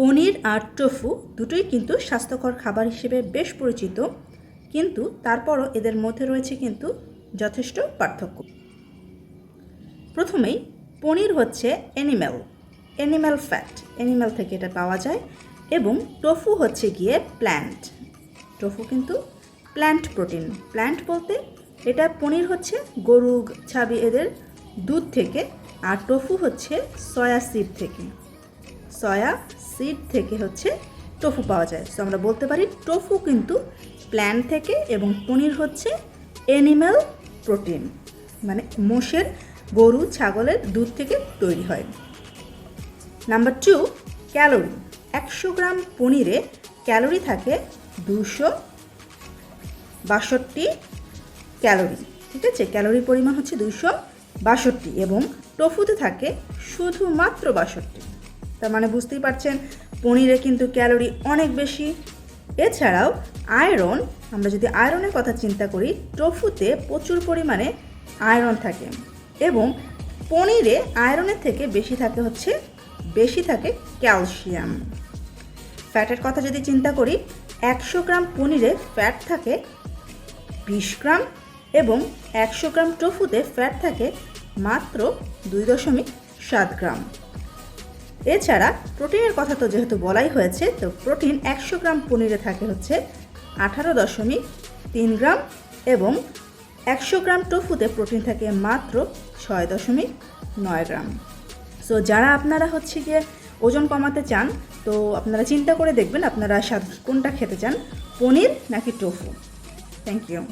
পনির আর tofu দুটোই কিন্তু স্বাস্থ্যকর খাবার হিসেবে বেশ পরিচিত, কিন্তু তারপরও এদের মধ্যে রয়েছে কিন্তু যথেষ্ট পার্থক্য। প্রথমেই পনির হচ্ছে অ্যানিম্যাল অ্যানিম্যাল ফ্যাট অ্যানিম্যাল থেকে এটা পাওয়া যায় এবং টোফু হচ্ছে গিয়ে প্ল্যান্ট টোফু কিন্তু প্ল্যান্ট প্রোটিন প্ল্যান্ট বলতে এটা পনির হচ্ছে গরু ছাবি এদের দুধ থেকে আর টোফু হচ্ছে সয়া সিড থেকে। সয়া সিড থেকে হচ্ছে টোফু পাওয়া যায়। সো আমরা বলতে পারি টোফু কিন্তু প্ল্যান্ট থেকে এবং পনির হচ্ছে অ্যানিম্যাল প্রোটিন মানে মোষের, গরু, ছাগলের দুধ থেকে তৈরি হয়। Number two, calorie. একশো গ্রাম পনিরে ক্যালোরি থাকে দুশো বাষট্টি ক্যালোরি, ঠিক আছে? ক্যালোরির পরিমাণ হচ্ছে দুশো বাষট্টি এবং টোফুতে থাকে শুধুমাত্র বাষট্টি। তার মানে বুঝতেই পারছেন, পনিরে কিন্তু ক্যালোরি অনেক বেশি। এছাড়াও আয়রন, আমরা যদি আয়রনের কথা চিন্তা করি, টোফুতে প্রচুর পরিমাণে আয়রন থাকে এবং পনিরে আয়রনের থেকে বেশি থাকে হচ্ছে, বেশি থাকে ক্যালসিয়াম। ফ্যাটের কথা যদি চিন্তা করি, একশো গ্রাম পনিরে ফ্যাট থাকে বিশ গ্রাম এবং একশো গ্রাম টোফুতে ফ্যাট থাকে মাত্র দুই দশমিক সাত গ্রাম। এছাড়া প্রোটিনের কথা তো যেহেতু বলাই হয়েছে, তো প্রোটিন একশো গ্রাম পনিরে থাকে হচ্ছে আঠারো দশমিক তিন গ্রাম এবং একশো গ্রাম টোফুতে প্রোটিন থাকে মাত্র ছয় দশমিক নয় গ্রাম। সো যারা আপনারা হচ্ছে গিয়ে ওজন কমাতে চান, তো আপনারা চিন্তা করে দেখবেন আপনারা কোনটা খেতে চান, পনির নাকি টোফু। Thank you